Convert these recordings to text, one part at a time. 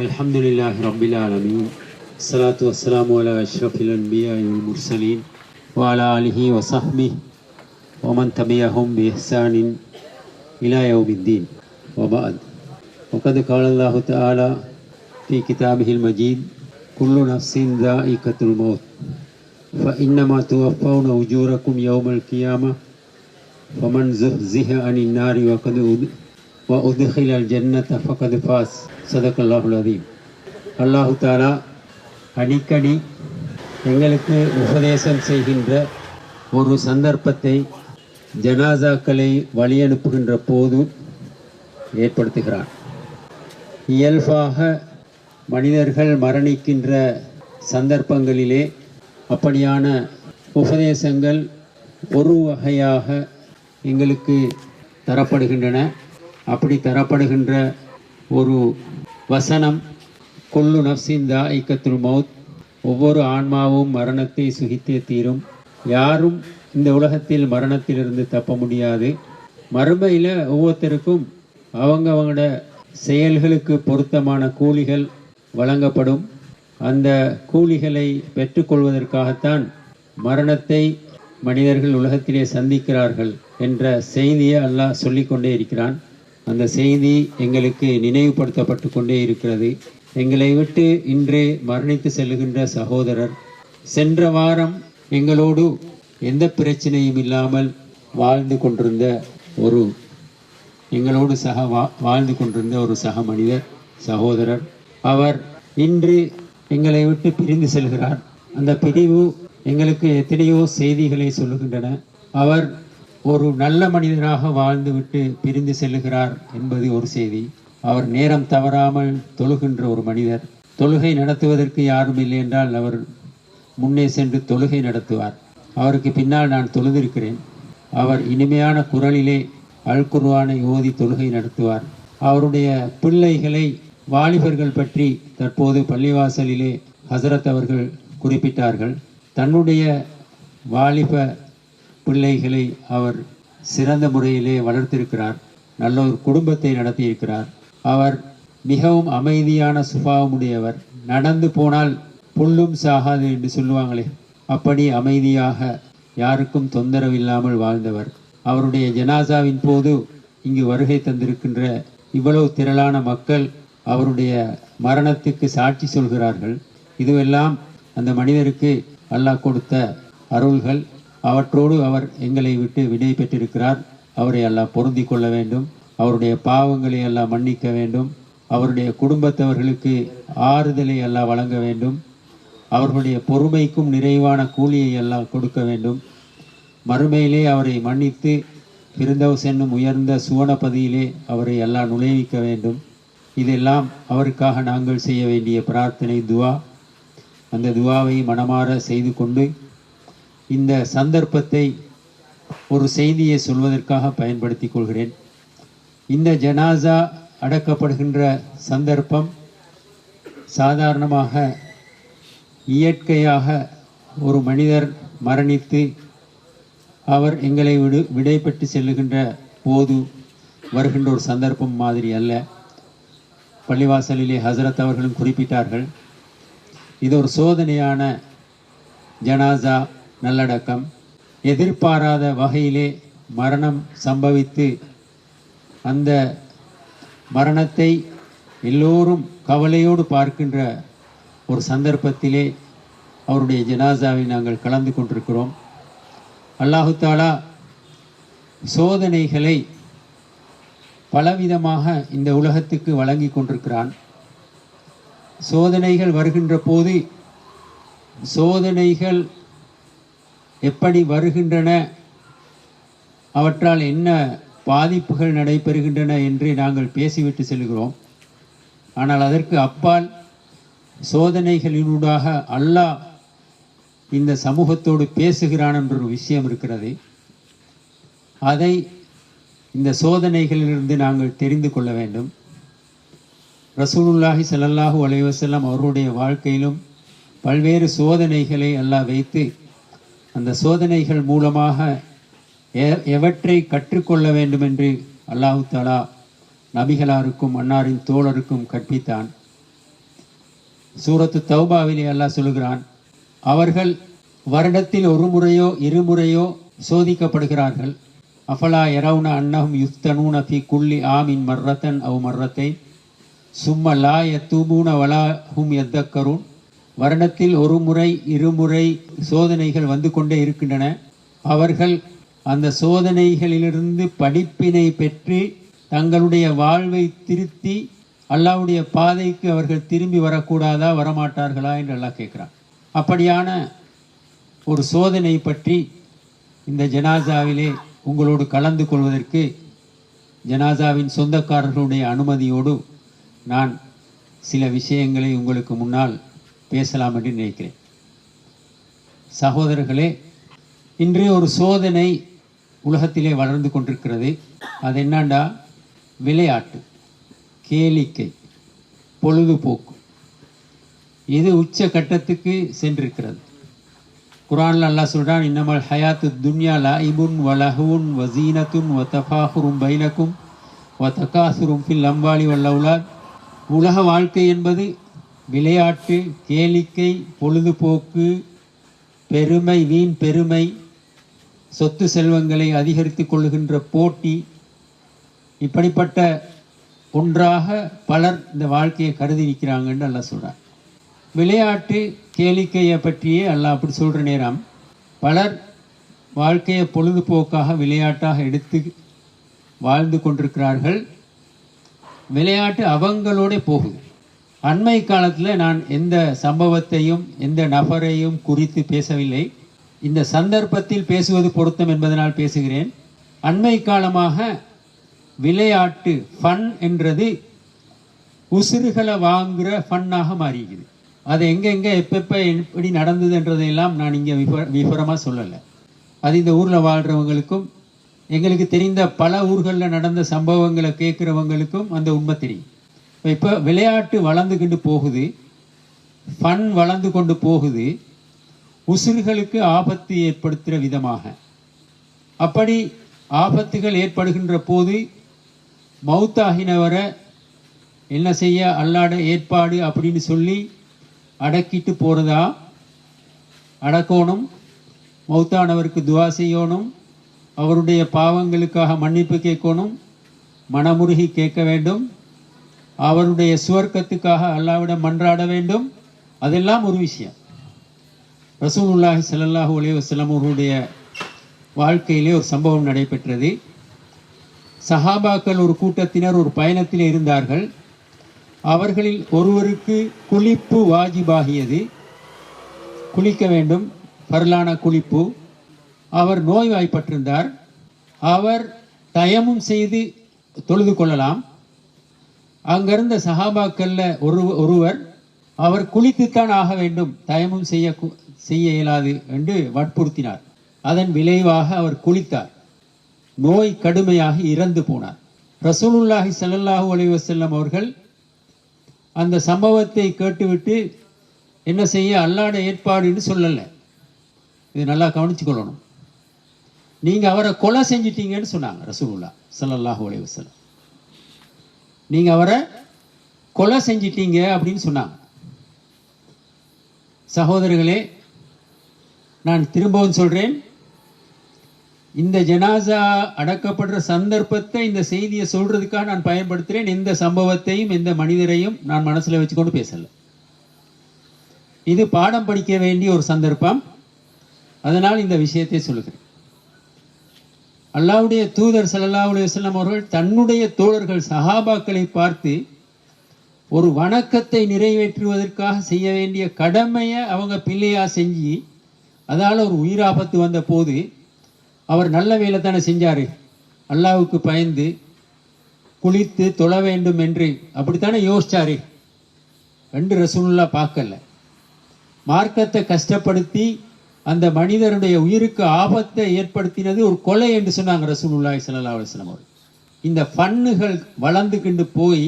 الحمد لله رب العالمين الصلاة والسلام على أشرف الأنبياء والمرسلين وعلى آله وصحبه ومن تبعهم بإحسان إلى يوم الدين وبعد وقد قال الله تعالى في كتابه المجيد كل نفس ذائقة الموت فإنما توفون أجوركم يوم القيامة فمن زحزح عن النار وقد أد- وأدخل الجنة فقد فاز சதக் அல்லாஹுல் அல்லாஹு தாலா அடிக்கடி எங்களுக்கு உபதேசம் செய்கின்ற ஒரு சந்தர்ப்பத்தை ஜனாசாக்களை வழியனுப்புகின்ற போது ஏற்படுத்துகிறான் இயல்பாக மனிதர்கள் மரணிக்கின்ற சந்தர்ப்பங்களிலே அப்படியான உபதேசங்கள் ஒரு வகையாக எங்களுக்கு தரப்படுகின்றன. அப்படி தரப்படுகின்ற ஒரு வசனம் கொல்லு நப்சின் தாய்க்கத்துல் மவுத் ஒவ்வொரு ஆன்மாவும் மரணத்தை சுகித்தே தீரும். யாரும் இந்த உலகத்தில் மரணத்திலிருந்து தப்ப முடியாது. மறுமையில் ஒவ்வொருத்தருக்கும் அவங்கவங்களோட செயல்களுக்கு பொருத்தமான கூலிகள் வழங்கப்படும். அந்த கூலிகளை பெற்றுக்கொள்வதற்காகத்தான் மரணத்தை மனிதர்கள் உலகத்திலே சந்திக்கிறார்கள் என்ற செய்தியை அல்லாஹ் சொல்லிக்கொண்டே இருக்கிறான். அந்த செய்தி எங்களுக்கு நினைவுபடுத்தப்பட்டு கொண்டே இருக்கிறது. எங்களை விட்டு இன்றே மரணித்து செல்லுகின்ற சகோதரர் சென்ற வாரம் எங்களோடு எந்த பிரச்சனையும் இல்லாமல் வாழ்ந்து கொண்டிருந்த ஒரு எங்களோடு சக வா வாழ்ந்து கொண்டிருந்த ஒரு சக மனிதர் சகோதரர். அவர் இன்று எங்களை விட்டு பிரிந்து செல்கிறார். அந்த பிரிவு எங்களுக்கு எத்தனையோ செய்திகளை சொல்லுகின்றன. அவர் ஒரு நல்ல மனிதராக வாழ்ந்துவிட்டு பிரிந்து செல்லுகிறார் என்பது ஒரு செய்தி. அவர் நேரம் தவறாமல் தொழுகின்ற ஒரு மனிதர். தொழுகை நடத்துவதற்கு யாரும் இல்லை என்றால் அவர் முன்னே சென்று தொழுகை நடத்துவார். அவருக்கு பின்னால் நான் தொழுதிருக்கிறேன். அவர் இனிமையான குரலிலே அல்குர்வானை ஓதி தொழுகை நடத்துவார். அவருடைய பிள்ளைகளை வாலிபர்கள் பற்றி தற்போது பள்ளிவாசலிலே ஹசரத் அவர்கள் குறிப்பிட்டார்கள். தன்னுடைய வாலிப பிள்ளைகளை அவர் சிறந்த முறையிலே வளர்த்திருக்கிறார். நல்ல ஒரு குடும்பத்தை நடத்தியிருக்கிறார். அவர் மிகவும் அமைதியான சுபாவமுடையவர். நடந்து போனால் புல்லும் சாகாது என்று சொல்லுவாங்களே அப்படி அமைதியாக யாருக்கும் தொந்தரவு இல்லாமல் வாழ்ந்தவர். அவருடைய ஜனாசாவின் போது இங்கு வருகை தந்திருக்கின்ற இவ்வளவு திரளான மக்கள் அவருடைய மரணத்துக்கு சாட்சி சொல்கிறார்கள். இதுவெல்லாம் அந்த மனிதருக்கு அல்லாஹ் கொடுத்த அருள்கள். அவற்றோடு அவர் எங்களை விட்டு விடை பெற்றிருக்கிறார். அவரை எல்லாம் பொருந்தி கொள்ள வேண்டும். அவருடைய பாவங்களை எல்லாம் மன்னிக்க வேண்டும். அவருடைய குடும்பத்தவர்களுக்கு ஆறுதலை எல்லாம் வழங்க வேண்டும். அவர்களுடைய பொறுமைக்கும் நிறைவான கூலியை எல்லாம் கொடுக்க வேண்டும். மறுமையிலே அவரை மன்னித்து பிறந்தவ் சென்னும் உயர்ந்த சுவனப்பதியிலே அவரை எல்லாம் நுழைவிக்க வேண்டும். இதெல்லாம் அவருக்காக நாங்கள் செய்ய வேண்டிய பிரார்த்தனை துவா. அந்த துவாவை மனமாற செய்து கொண்டு இந்த சந்தர்ப்பத்தை ஒரு செய்தியை சொல்வதற்காக பயன்படுத்தி கொள்கிறேன். இந்த ஜனாசா அடக்கப்படுகின்ற சந்தர்ப்பம் சாதாரணமாக இயற்கையாக ஒரு மனிதர் மரணித்து அவர் எங்களை விடு விடைபெற்று செல்லுகின்ற போது வருகின்ற ஒரு சந்தர்ப்பம் மாதிரி அல்ல. பள்ளிவாசலிலே ஹசரத் அவர்களும் குறிப்பிட்டார்கள் இது ஒரு சோதனையான ஜனாசா நல்லடக்கம். எதிர்பாராத வகையிலே மரணம் சம்பவித்து அந்த மரணத்தை எல்லோரும் கவலையோடு பார்க்கின்ற ஒரு சந்தர்ப்பத்திலே அவருடைய ஜனாசாவை நாங்கள் கலந்து கொண்டிருக்கிறோம். அல்லாஹு தாலா சோதனைகளை பலவிதமாக இந்த உலகத்துக்கு வழங்கி கொண்டிருக்கிறான். சோதனைகள் வருகின்ற போது சோதனைகள் எப்படி வருகின்றன? அவற்றால் என்ன பாதிப்புகள் நடைபெறுகின்றன என்று நாங்கள் பேசிவிட்டு செல்கிறோம். ஆனால் அதற்கு அப்பால் சோதனைகளினூடாக அல்லாஹ் இந்த சமூகத்தோடு பேசுகிறான் என்ற ஒரு விஷயம் இருக்கிறது. அதை இந்த சோதனைகளிலிருந்து நாங்கள் தெரிந்து கொள்ள வேண்டும். ரசூலுல்லாஹி ஸல்லல்லாஹு அலைவசல்லாம் அவருடைய வாழ்க்கையிலும் பல்வேறு சோதனைகளை அல்லாஹ் வைத்து அந்த சோதனைகள் மூலமாக எவற்றை கற்றுக்கொள்ள வேண்டும் என்று அல்லாஹு தலா நபிகளாருக்கும் அன்னாரின் தோழருக்கும் கற்பித்தான். சூரத்து தௌபாவிலே அல்லாஹ் சொல்லுகிறான் அவர்கள் வருடத்தில் ஒரு முறையோ இருமுறையோ சோதிக்கப்படுகிறார்கள். அஃபலா எரவுன அன்னஹும் யுஃப்தனூன ஃபி குல்லி ஆமின் மர்ரத்தன் அவ் மர்ரத்தை சும்ம லா யத்தூபூன வலா ஹும் எத்தக்கரும் வருடத்தில் ஒரு முறை இருமுறை சோதனைகள் வந்து கொண்டே இருக்கின்றன. அவர்கள் அந்த சோதனைகளிலிருந்து படிப்பினை பெற்று தங்களுடைய வாழ்வை திருத்தி அல்லாவுடைய பாதைக்கு அவர்கள் திரும்பி வரக்கூடாதா வரமாட்டார்களா என்று அல்லாஹ் கேட்குறான். அப்படியான ஒரு சோதனை பற்றி இந்த ஜனாசாவிலே உங்களோடு கலந்து கொள்வதற்கு ஜனாசாவின் சொந்தக்காரர்களுடைய அனுமதியோடு நான் சில விஷயங்களை உங்களுக்கு முன்னால் பேசலாம் என்று நினைக்கிறேன். சகோதரர்களே இன்று ஒரு சோதனை உலகத்திலே வளர்ந்து கொண்டிருக்கிறது. அது என்னண்டா? விளையாட்டு கேளிக்கை பொழுதுபோக்கு. இது உச்ச கட்டத்துக்கு சென்றிருக்கிறது. குரான்ல அல்லா சொல்கிறான் இன்னமல் ஹயாத்து துன்யா லாயிபுன் வலஹுன் வசீனத்துன் வத்தஃபாஹுரும் பைனக்கும் வத்தகாசுரும் ஃபில் அம்பாலி வல்லவுலாத் உலக வாழ்க்கை என்பது விளையாட்டு கேளிக்கை பொழுதுபோக்கு பெருமை வீண் பெருமை சொத்து செல்வங்களை அதிகரித்துக் கொள்ளுகின்ற போட்டி இப்படிப்பட்ட ஒன்றாக பலர் இந்த வாழ்க்கையை கருதி நிற்கிறாங்கன்னு அல்லாஹ் சொல்கிறார் விளையாட்டு கேளிக்கையை பற்றியே அல்லாஹ் அப்படி சொல்கிற நேரம் பலர் வாழ்க்கையை பொழுதுபோக்காக விளையாட்டாக எடுத்து வாழ்ந்து கொண்டிருக்கிறார்கள். விளையாட்டு அவங்களோட போகுது. அண்மை காலத்தில் நான் எந்த சம்பவத்தையும் எந்த நபரையும் குறித்து பேசவில்லை. இந்த சந்தர்ப்பத்தில் பேசுவது பொருத்தம் என்பதனால் பேசுகிறேன். அண்மை காலமாக விளையாட்டு ஃபன் என்றது உசுறுகளை வாங்குகிற ஃபன்னாக மாறிக்குது. அது எங்கெங்கே எப்பப்ப எப்படி நடந்தது என்றதையெல்லாம் நான் இங்கே விவர விவரமாக சொல்லலை. அது இந்த ஊரில் வாழ்கிறவங்களுக்கும் எங்களுக்கு தெரிந்த பல ஊர்களில் நடந்த சம்பவங்களை கேட்குறவங்களுக்கும் அந்த உண்மை தெரியும். இப்போ விளையாட்டு வளர்ந்துக்கிட்டு போகுது. ஃபன் வளர்ந்து கொண்டு போகுது. உசுறுகளுக்கு ஆபத்து ஏற்படுத்துகிற விதமாக. அப்படி ஆபத்துகள் ஏற்படுகின்ற போது மௌத்தாகினவரை என்ன செய்ய? அல்லாட ஏற்பாடு அப்படின்னு சொல்லி அடக்கிட்டு போகிறதா அடக்கணும். மௌத்தானவருக்கு துவா செய்யணும். அவருடைய பாவங்களுக்காக மன்னிப்பு கேட்கணும். மனமுருகி கேட்க வேண்டும். அவருடைய சுவர்க்கத்துக்காக அல்லாவிடம் மன்றாட வேண்டும். அதெல்லாம் ஒரு விஷயம். ரசூலுல்லாஹி ஸல்லல்லாஹு அலைஹி வஸல்லம் அவர்களுடைய வாழ்க்கையிலே ஒரு சம்பவம் நடைபெற்றது. சஹாபாக்கள் ஒரு கூட்டத்தினர் ஒரு பயணத்தில் இருந்தார்கள். அவர்களில் ஒருவருக்கு குளிப்பு வாஜிபாகியது. குளிக்க வேண்டும் பரலான குளிப்பு. அவர் நோய்வாய்ப்பட்டிருந்தார். அவர் தயமும் செய்து தொழுது கொள்ளலாம். அங்கிருந்த சஹாபாக்கல்ல ஒரு ஒருவர் அவர் குளித்துத்தான் ஆக வேண்டும் தயமும் செய்ய செய்ய இயலாது என்று வற்புறுத்தினார். அதன் விளைவாக அவர் குளித்தார். நோய் கடுமையாக இறந்து போனார். ரசூலுல்லாஹி ஸல்லல்லாஹு அலைஹி வஸல்லம் அவர்கள் அந்த சம்பவத்தை கேட்டுவிட்டு என்ன செய்ய அல்லாட ஏற்பாடுன்னு சொல்லலை. இது நல்லா கவனிச்சு கொள்ளணும். நீங்க அவரை கொலை செஞ்சிட்டீங்கன்னு சொன்னாங்க ரசூலுல்லா சல்லாஹூ அலைஹி வஸல்லம். நீங்க அவரை கொலை செஞ்சிட்டீங்க அப்படின்னு சொன்னாங்க. சகோதரர்களே நான் திரும்பவும் சொல்றேன். இந்த ஜனாசா அடக்கப்படுற சந்தர்ப்பத்தை இந்த செய்தியை சொல்றதுக்காக நான் பயன்படுத்துறேன். எந்த சம்பவத்தையும் எந்த மனிதரையும் நான் மனசுல வச்சுக்கொண்டு பேசல. இது பாடம் படிக்க வேண்டிய ஒரு சந்தர்ப்பம். அதனால் இந்த விஷயத்தை சொல்லுகிறேன். அல்லாவுடைய தூதர் ஸல்லல்லாஹு செல்லம் அவர்கள் தன்னுடைய தோழர்கள் சஹாபாக்களை பார்த்து ஒரு வணக்கத்தை நிறைவேற்றுவதற்காக செய்ய வேண்டிய கடமையை அவங்க பிள்ளையாக செஞ்சு அதால் ஒரு உயிராபத்து வந்த போது அவர் நல்ல வேலை தானே செஞ்சார். அல்லாவுக்கு பயந்து குளித்து தொழ வேண்டும் என்று அப்படித்தானே யோசிச்சாரு. ரெண்டு ரசூலுல்லா பார்க்கல. மார்க்கத்தை கஷ்டப்படுத்தி அந்த மனிதருடைய உயிருக்கு ஆபத்தை ஏற்படுத்தினது ஒரு கொலை என்று சொன்னாங்க ரசூலுல்லாஹி சல்லா அலைஹி அவர்கள். இந்த ஃபன்னுகள் வளர்ந்துக்கிண்டு போய்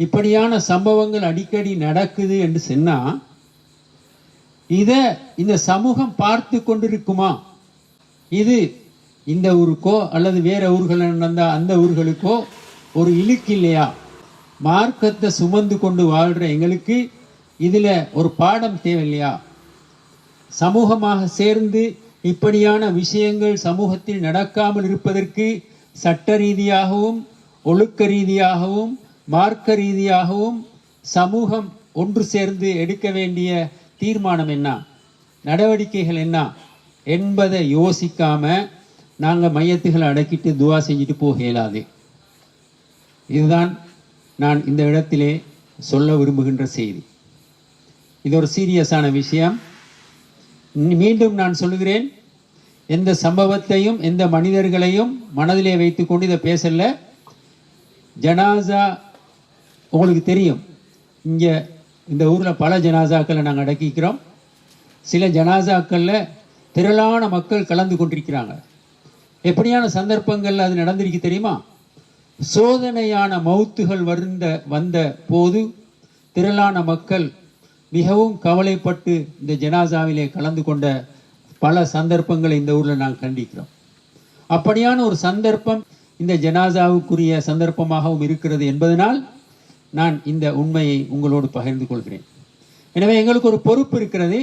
இப்படியான சம்பவங்கள் அடிக்கடி நடக்குது என்று சொன்னால் இதை இந்த சமூகம் பார்த்து கொண்டிருக்குமா? இது இந்த ஊருக்கோ அல்லது வேற ஊர்கள் நடந்தால் அந்த ஊர்களுக்கோ ஒரு இழுக்கு இல்லையா? மார்க்கத்தை சுமந்து கொண்டு வாழ்கிற எங்களுக்கு இதில் ஒரு பாடம் தேவை இல்லையா சமூகமாக சேர்ந்து இப்படியான விஷயங்கள் சமூகத்தில் நடக்காமல் இருப்பதற்கு சட்ட ரீதியாகவும் ஒழுக்க ரீதியாகவும் மார்க்க ரீதியாகவும் சமூகம் ஒன்று சேர்ந்து எடுக்க வேண்டிய தீர்மானம் என்ன? நடவடிக்கைகள் என்ன? என்பதை யோசிக்காம நாங்கள் மையத்துகளை அடக்கிட்டு துவா செஞ்சுட்டு போக இயலாது. இதுதான் நான் இந்த இடத்திலே சொல்ல விரும்புகின்ற செய்தி. இது ஒரு சீரியஸான விஷயம். மீண்டும் நான் சொல்லுகிறேன் எந்த சம்பவத்தையும் எந்த மனிதர்களையும் மனதிலே வைத்துக்கொண்டு இதை பேசல. ஜனாசா உங்களுக்கு தெரியும். இங்கே இந்த ஊரில் பல ஜனாசாக்களை நாங்கள் அடக்கிக்கிறோம் சில ஜனாசாக்களில் திரளான மக்கள் கலந்து கொண்டிருக்கிறாங்க. எப்படியான சந்தர்ப்பங்கள் அது நடந்திருக்கு தெரியுமா? சோதனையான மௌத்துகள் வருந்த வந்த போது திரளான மக்கள் மிகவும் கவலைப்பட்டு இந்த ஜனாசாவிலே கலந்து கொண்ட பல சந்தர்ப்பங்களை இந்த ஊரில் நாங்கள் கண்டிக்கிறோம். அப்படியான ஒரு சந்தர்ப்பம் இந்த ஜனாசாவுக்குரிய சந்தர்ப்பமாகவும் இருக்கிறது என்பதனால் நான் இந்த உண்மையை உங்களோடு பகிர்ந்து கொள்கிறேன். எனவே எங்களுக்கு ஒரு பொறுப்பு இருக்கிறது.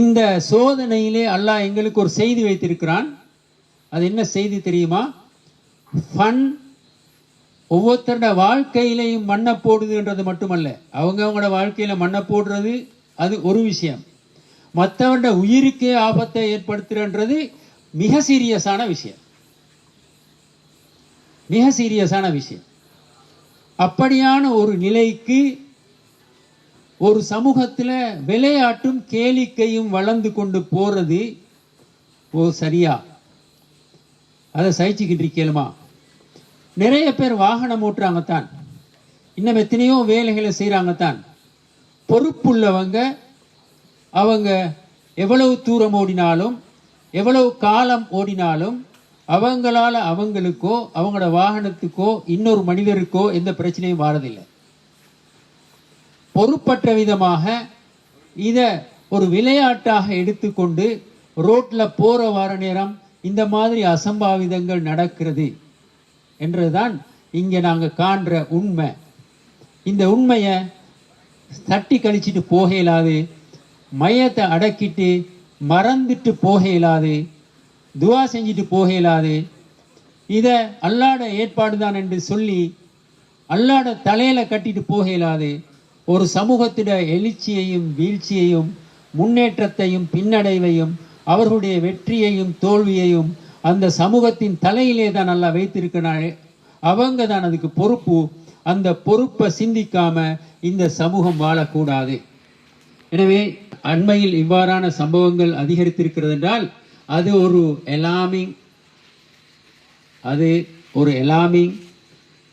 இந்த சோதனையிலே அல்லாஹ் எங்களுக்கு ஒரு செய்தி வைத்திருக்கிறான். அது என்ன செய்தி தெரியுமா? ஃபன் ஒவ்வொருத்தரோட வாழ்க்கையிலையும் மண்ணை போடுதுன்றது மட்டுமல்ல. அவங்க அவங்களோட மண்ணை போடுறது அது ஒரு விஷயம். மற்றவண்ட உயிருக்கே ஆபத்தை ஏற்படுத்துறன்றது மிக சீரியஸான விஷயம். மிக சீரியஸான விஷயம். அப்படியான ஒரு நிலைக்கு ஒரு சமூகத்தில் விளையாட்டும் கேளிக்கையும் வளர்ந்து கொண்டு போறது ஓ சரியா? அதை சகிச்சுக்கிட்டு இருக்கலுமா நிறைய பேர் வாகனம் ஓட்டுறாங்க தான் இன்னும் எத்தனையோ வேலைகளை செய்கிறாங்க தான் பொறுப்புள்ளவங்க அவங்க எவ்வளவு தூரம் ஓடினாலும் எவ்வளவு காலம் ஓடினாலும் அவங்களால அவங்களுக்கோ அவங்களோட வாகனத்துக்கோ இன்னொரு மனிதருக்கோ எந்த பிரச்சனையும் வாரதில்லை. பொறுப்பற்ற விதமாக இதை ஒரு விளையாட்டாக எடுத்துக்கொண்டு ரோட்டில் போகிற வார நேரம் இந்த மாதிரி அசம்பாவிதங்கள் நடக்கிறது. என்றுதான் இங்கே நாங்கள் காண்ற உண்மை. இந்த உண்மையை தட்டி கழிச்சிட்டு போக இயலாது மையத்தை அடக்கிட்டு மறந்துட்டு போக இயலாது துவா செஞ்சுட்டு போக இயலாது இதை அல்லாட ஏற்பாடு தான் என்று சொல்லி அல்லாட தலையில் கட்டிட்டு போக இயலாது ஒரு சமூகத்திட எழுச்சியையும் வீழ்ச்சியையும் முன்னேற்றத்தையும் பின்னடைவையும் அவர்களுடைய வெற்றியையும் தோல்வியையும் அந்த சமூகத்தின் தலையிலே தான் நல்லா வைத்திருக்கிறாள் அவங்க தான் அதுக்கு பொறுப்பு. அந்த பொறுப்பை சிந்திக்காம இந்த சமூகம் வாழக்கூடாது. எனவே அண்மையில் இவ்வாறான சம்பவங்கள் அதிகரித்திருக்கிறது என்றால் அது ஒரு எலாமிங் அது ஒரு எலாமிங்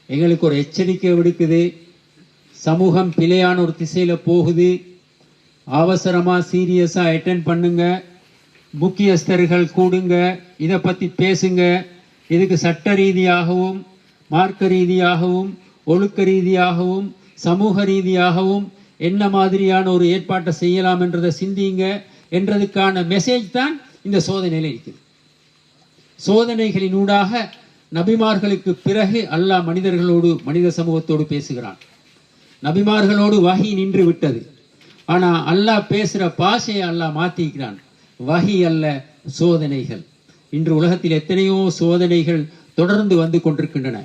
எங்களுக்கு ஒரு எச்சரிக்கை விடுக்குது. சமூகம் பிழையான ஒரு திசையில் போகுது. அவசரமாக சீரியஸாக அட்டென்ட் பண்ணுங்கள் முக்கியஸ்தர்கள் கூடுங்க இதை பத்தி பேசுங்க. இதுக்கு சட்ட ரீதியாகவும் மார்க்க ரீதியாகவும் ஒழுக்க ரீதியாகவும் சமூக ரீதியாகவும் என்ன மாதிரியான ஒரு ஏற்பாட்டை செய்யலாம் என்றதை சிந்திங்க என்றதுக்கான மெசேஜ் தான் இந்த சோதனையில் இருக்குது. சோதனைகளினூடாக நபிமார்களுக்கு பிறகு அல்லாஹ் மனிதர்களோடு மனித சமூகத்தோடு பேசுகிறான். நபிமார்களோடு வகி நின்று விட்டது. ஆனா அல்லாஹ் பேசுற பாஷையை அல்லாஹ் மாத்திக்கிறான். வகி அல்ல சோதனைகள். இன்று உலகத்தில் எத்தனையோ சோதனைகள் தொடர்ந்து வந்து கொண்டிருக்கின்றன.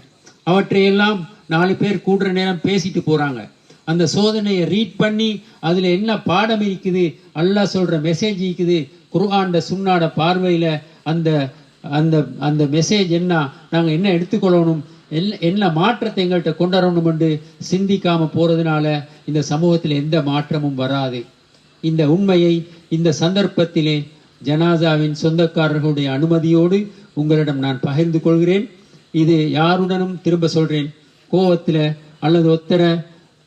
அவற்றையெல்லாம் நாலு பேர் கூடுற நேரம் பேசிட்டு போறாங்க. அந்த சோதனையை ரீட் பண்ணி அதில் என்ன பாடம் இருக்குது அல்லாஹ் சொல்கிற மெசேஜ் இருக்குது குர்ஆன்ட சுண்ணாட பார்வையில் அந்த அந்த அந்த மெசேஜ் என்ன நாங்கள் என்ன எடுத்துக்கொள்ளணும் என்ன என்ன மாற்றத்தை எங்கள்கிட்ட கொண்டு வரணும் என்று சிந்திக்காமல் போகிறதுனால இந்த சமூகத்தில் எந்த மாற்றமும் வராது. இந்த உண்மையை இந்த சந்தர்ப்பத்திலே ஜனாசாவின் சொந்தக்காரர்களுடைய அனுமதியோடு உங்களிடம் நான் பகிர்ந்து கொள்கிறேன். இது யாருடனும் திரும்ப சொல்றேன். கோவத்தில் அல்லது ஒத்தர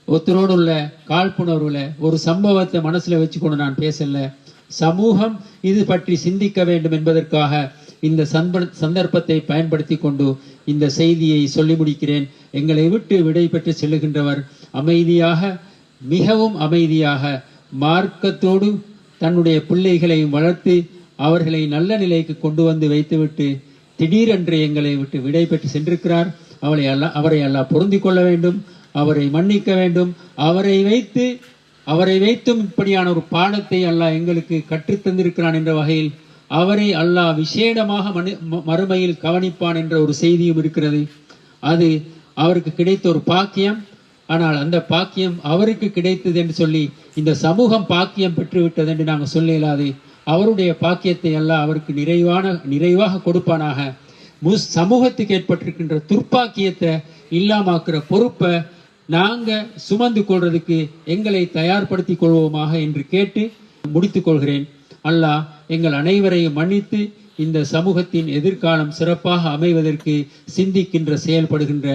ஒத்தரோடு உள்ள காழ்ப்புணர்வுல ஒரு சம்பவத்தை மனசுல வச்சுக்கொண்டு நான் பேசல. சமூகம் இது பற்றி சிந்திக்க வேண்டும் என்பதற்காக இந்த சந்த- சந்தர்ப்பத்தை பயன்படுத்தி கொண்டு இந்த செய்தியை சொல்லி முடிக்கிறேன். எங்களை விட்டு விடை பெற்று செல்லுகின்றவர் அமைதியாக மிகவும் அமைதியாக மார்க்கத்தோடு தன்னுடைய பிள்ளைகளை வளர்த்து அவர்களை நல்ல நிலைக்கு கொண்டு வந்து வைத்துவிட்டு திடீரென்று எங்களை விட்டு விடை பெற்று சென்றிருக்கிறார். அவளை அல்ல அவரை அல்லாஹ் பொருந்தி கொள்ள வேண்டும் அவரை மன்னிக்க வேண்டும். அவரை வைத்து அவரை வைத்தும் இப்படியான ஒரு பாடத்தை அல்லாஹ் எங்களுக்கு கற்றுத் தந்திருக்கிறான் என்ற வகையில் அவரை அல்லாஹ் விசேடமாக மனு மறுமையில் கவனிப்பான் என்ற ஒரு செய்தியும் இருக்கிறது. அது அவருக்கு கிடைத்த ஒரு பாக்கியம். ஆனால் அந்த பாக்கியம் அவருக்கு கிடைத்தது என்று சொல்லி இந்த சமூகம் பாக்கியம் பெற்றுவிட்டது என்று நாங்கள் சொல்ல இயலாது அவருடைய பாக்கியத்தை எல்லாம் அவருக்கு நிறைவான நிறைவாக கொடுப்பானாக. முஸ் சமூகத்துக்கு ஏற்பட்டிருக்கின்ற துர்ப்பாக்கியத்தை இல்லாமாக்குற பொறுப்பை நாங்கள் சுமந்து கொள்றதுக்கு எங்களை தயார்படுத்தி கொள்வோமாக என்று கேட்டு முடித்துக் கொள்கிறேன். அல்லாஹ் எங்கள் அனைவரையும் மன்னித்து இந்த சமூகத்தின் எதிர்காலம் சிறப்பாக அமைவதற்கு சிந்திக்கின்ற செயல்படுகின்ற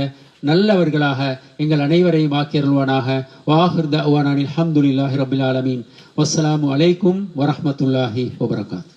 நல்லவர்களாக எங்கள் அனைவரையும் ஆக்கியருள்வானாக. வாஹிர் தவானில் அல்ஹம்துலில்லாஹி ரபில் ஆலமீன். வஸ்ஸலாமு அலைக்கும் வரமத்துல்லாஹி வபரகாத்.